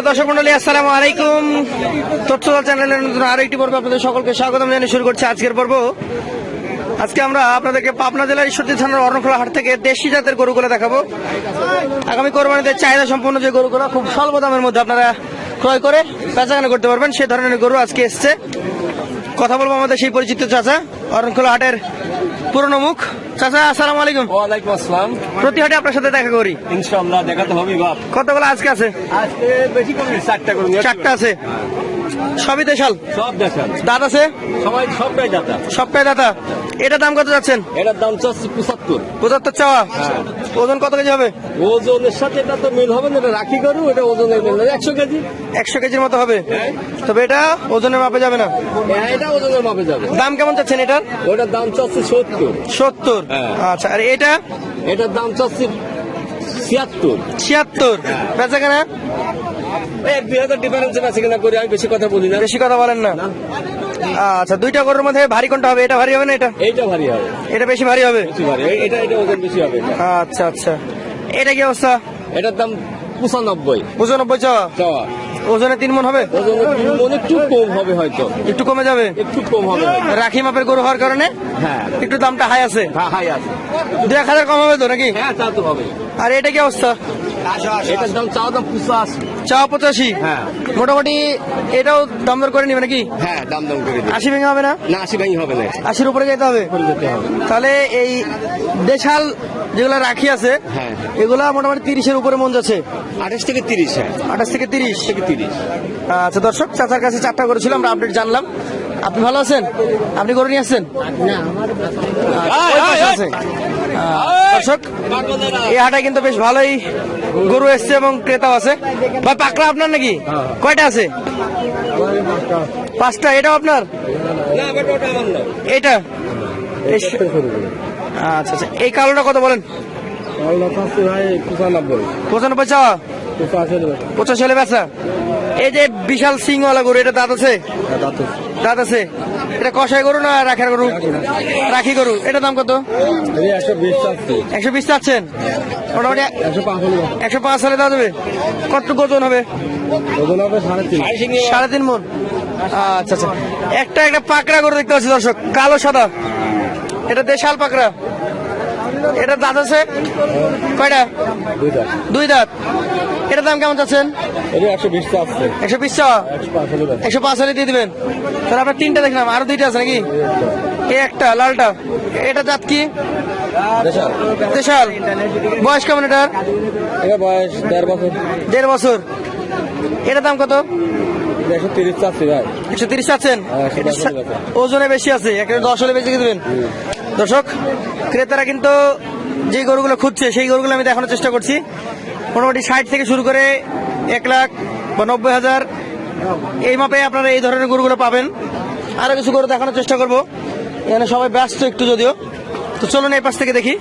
সুপ্রিয় দর্শক মন্ডলী, আসসালামু আলাইকুম। তথ্যদল চ্যানেলের নতুন আরও পর্ব আপনাদের সকলকে স্বাগতম জানিয়ে শুরু করছি আজকের পর্ব। আজকে আমরা আপনাদেরকে পাবনা জেলার ঈশ্বরদী থানার অর্ণখোলা হাট থেকে দেশি জাতের গরুগুলো দেখাবো। আগামী কোরবানিতে চাহিদা সম্পন্ন যে গরুগুলো, খুব স্বল্প দামের মধ্যে আপনারা ক্রয় করে বেচাকেনা করতে পারবেন, সে ধরনের গরু আজকে এসছে। কথা বলব আমাদের সেই পরিচিত চাচা অরণখোলা হাটের পুরনো মুখ। চাচা আসসালাম আলাইকুম। ওয়ালাইকুম আসসালাম। প্রতি হাটে আপনার সাথে দেখা করি। ইনশাআল্লাহ দেখা তো হবে বাপ। কতগুলো আজকে আছে? আজকে বেশি করে চারটা করুন চারটা আছে। সবই দেশাল? সব দেখান দাঁত আছে? সবাই সবটাই দাতা সবটাই দাতা এটা দাম কত যাচ্ছেন? এটার দাম চাচ্ছি পঁচাত্তর। পঁচাত্তর চাওয়া? ওজন কত কেজি হবে? ওজনের সাথে এটা তো মিল হবে না এটা রাখি করু এটা ওজনের মিল না একশো কেজি। একশো কেজির মতো হবে। তবে এটা ওজনের মাপে যাবে না। হ্যাঁ, এটা ওজনের মাপে যাবে। দাম কেমন চাচ্ছেন এটার? ওটার দাম চাচ্ছি সত্তর। সত্তর। হ্যাঁ। আচ্ছা আর এটা? এটার দাম চাচ্ছি ছিয়াত্তর। ছিয়াত্তর। বেচা কেনা এক দুই হাজার ডিফারেন্স আছে কিনা করে আমি বেশি কথা বলি না। বেশি কথা বলেন না। না। আচ্ছা দুইটা গরুর মধ্যে ভারী কোনটা হবে? এটা ভারী হবে না এটা? এইটা ভারী হবে। এটা বেশি ভারী হবে? বেশি ভারী। এটা এটা ওজন বেশি হবে। আচ্ছা আচ্ছা। এটা কি অবস্থা? এটার দাম পঁচানব্বই। পঁচানব্বই চাওয়া? চাওয়া। ওজনে তিন মন হবে? একটু কম হবে হয়তো। একটু কমে যাবে? একটু কম হবে রাখি মাপের গরু হওয়ার কারণে? হ্যাঁ। একটু দামটা হাই আছে? হ্যাঁ হাই আছে। দু এক হাজার কম হবে তো নাকি? হ্যাঁ তা তো হবে আর এটা কি অবস্থা? এটার দাম চাওয়া দাম পঁচাশি চাওয়া পঁচাশি? হ্যাঁ। মোটামুটি এটাও দাম দর করে নিবে নাকি? হ্যাঁ দাম দাম করে আশি ভেঙে হবে না? না আশি ভেঙে হবে না আশির উপরে যেতে হবে। তাহলে এই দেশাল যেগুলো রাখি আছে হ্যাঁ। এগুলা মোটামুটি তিরিশের উপরে মন যাচ্ছে। আঠাশ থেকে তিরিশ হ্যাঁ। আঠাশ থেকে তিরিশ? থেকে তিরিশ। আচ্ছা দর্শক চাচার কাছে চারটা করেছিলাম আমরা আপডেট জানলাম। আপনি ভালো আছেন? আপনি করে নিয়ে আসছেন? আছে। দর্শক, এই হাটায় কিন্তু বেশ ভালোই গরু এসছে এবং ক্রেতাও আছে। ভাই, পাকড়া আপনার নাকি? কয়টা আছে? পাঁচটা, এটাও আপনার? এটা? আচ্ছা আচ্ছা এই কালোটা কত বলেন? পঁচানব্বই চাওয়া? পঁচাশি বেচা। এই যে বিশাল সিংওয়ালা গরু, এটা দাঁত আছে? দাঁত আছে। এটা কষাই গরু না রাখার গরু? রাখি গরু। এটা দাম কত? একশো বিশ চাচ্ছেন? মোটামুটি একশো পাঁচ সালে দেওয়া যাবে কতটুকু ওজন হবে? সাড়ে তিন। মন। আচ্ছা আচ্ছা। একটা একটা পাকড়া গরু দেখতে পাচ্ছি দর্শক। কালো সাদা। এটা দেশাল পাকড়া। এটা দাঁত আছে? কয়টা? দুই দাঁত। এটার দাম কেমন চাচ্ছেন? একশো বিশ একশো পাঁচ হলে হলে দিয়ে দিবেন। তাহলে আপনার তিনটা দেখলাম আরও দুইটা আছে নাকি? এই একটা লালটা। এটা জাত কি? দেশাল। বয়স কেমন এটার? এটা বয়স দেড় বছর। দেড় বছর। এটার দাম কত? একশো তিরিশ চাচ্ছেন হ্যাঁ। ওজনে বেশি আছে একটা দশ হলে বেশি দেবেন। দর্শক ক্রেতারা কিন্তু যে গরুগুলো খুঁজছে সেই গরুগুলো আমি দেখানোর চেষ্টা করছি। মোটামুটি ষাট থেকে শুরু করে এক লাখ বা নব্বই হাজার। এই মাপে আপনারা এই ধরনের গরুগুলো পাবেন। আরও কিছু গরু দেখানোর চেষ্টা করব। এখানে সবাই ব্যস্ত একটু যদিও। তো চলুন এই পাশ থেকে দেখি।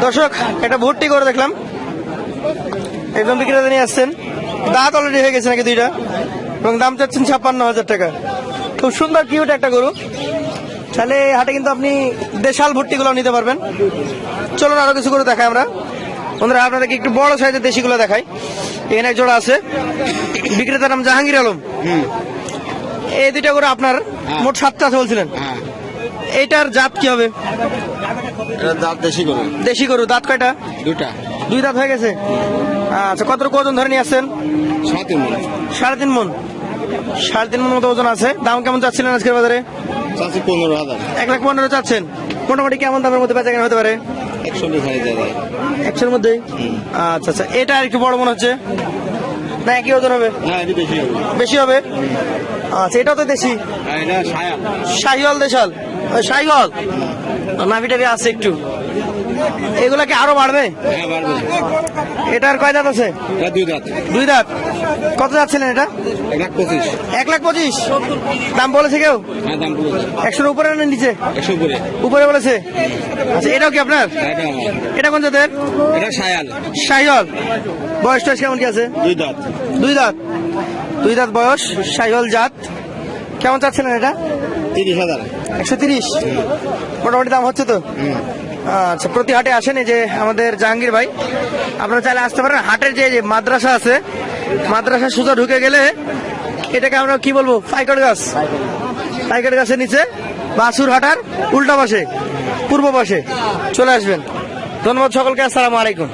দর্শক, একটা ভর্তি করে দেখলাম। একদম বিক্রেতা নিয়ে আসছেন। দাঁত অলরেডি হয়ে গেছে নাকি দুইটা? এবং দাম চাচ্ছেন ছাপ্পান্ন হাজার টাকা। খুব সুন্দর কিউট একটা গরু। তাহলে হাটে কিন্তু আপনি দেশাল ভর্তিগুলো নিতে পারবেন। চলুন আরও কিছু করে দেখাই আমরা। বন্ধুরা আপনাদেরকে একটু বড় সাইজের দেশিগুলো দেখাই। এখানে এক জোড়া আছে। বিক্রেতার নাম জাহাঙ্গীর আলম। এই দুইটা গরু আপনার মোট সাতটা আছে বলছিলেন এইটার জাত কি হবে? এটা দাঁত দেশি করুন দেশি গরু দাঁত কয়টা? দুটা দুই দাঁত হয়ে গেছে? আচ্ছা কত ওজন ধরে নিয়ে আসছেন? মন। সাড়ে তিন মন। সাড়ে তিন মন মতো ওজন আছে। দাম কেমন চাচ্ছিলেন আজকের বাজারে? চাচ্ছি পনেরো হাজার। এক লাখ পনেরো চাচ্ছেন। মোটামুটি কেমন দামের মধ্যে বেচা কেনা হতে পারে? একশোর মধ্যেই? আচ্ছা আচ্ছা। এটা আর একটু বড় মনে হচ্ছে? না একই ওজন হবে? বেশি হবে। আচ্ছা এটাও তো দেশি? শাহিওয়াল দেশাল। শাহিওয়াল? নাভি টাভি আছে একটু। এগুলা কি আরও বাড়বে? এটার কয় দাঁত আছে? দুই দাঁত। কত যাচ্ছিলেন এটা? এক লাখ পঁচিশ। দাম বলেছে কেউ? হ্যাঁ একশোর উপরে না নিচে? উপরে। উপরে বলেছে? আচ্ছা এটাও কি আপনার? হ্যাঁ, এটা কোন জাতের? শাহিওয়াল বয়স টয়স কেমন কি আছে? দুই দাঁত। দুই দাঁত। দুই দাঁত বয়স শাহিওয়াল জাত। কেমন চাচ্ছিলেন এটা? তিরিশ হাজার। একশো তিরিশ? মোটামুটি দাম হচ্ছে তো? আচ্ছা প্রতি হাটে আসেনি যে আমাদের জাহাঙ্গীর ভাই। আপনারা চাইলে আসতে পারেন। হাটের যে মাদ্রাসা আছে মাদ্রাসা সোজা ঢুকে গেলে এটাকে আমরা কি বলব? পাইকট গাছ। পাইকট গাছের নিচে বাসুর হাটার উল্টা পাশে, পূর্ব পাশে। চলে আসবেন। ধন্যবাদ সকলকে। আসসালামু আলাইকুম।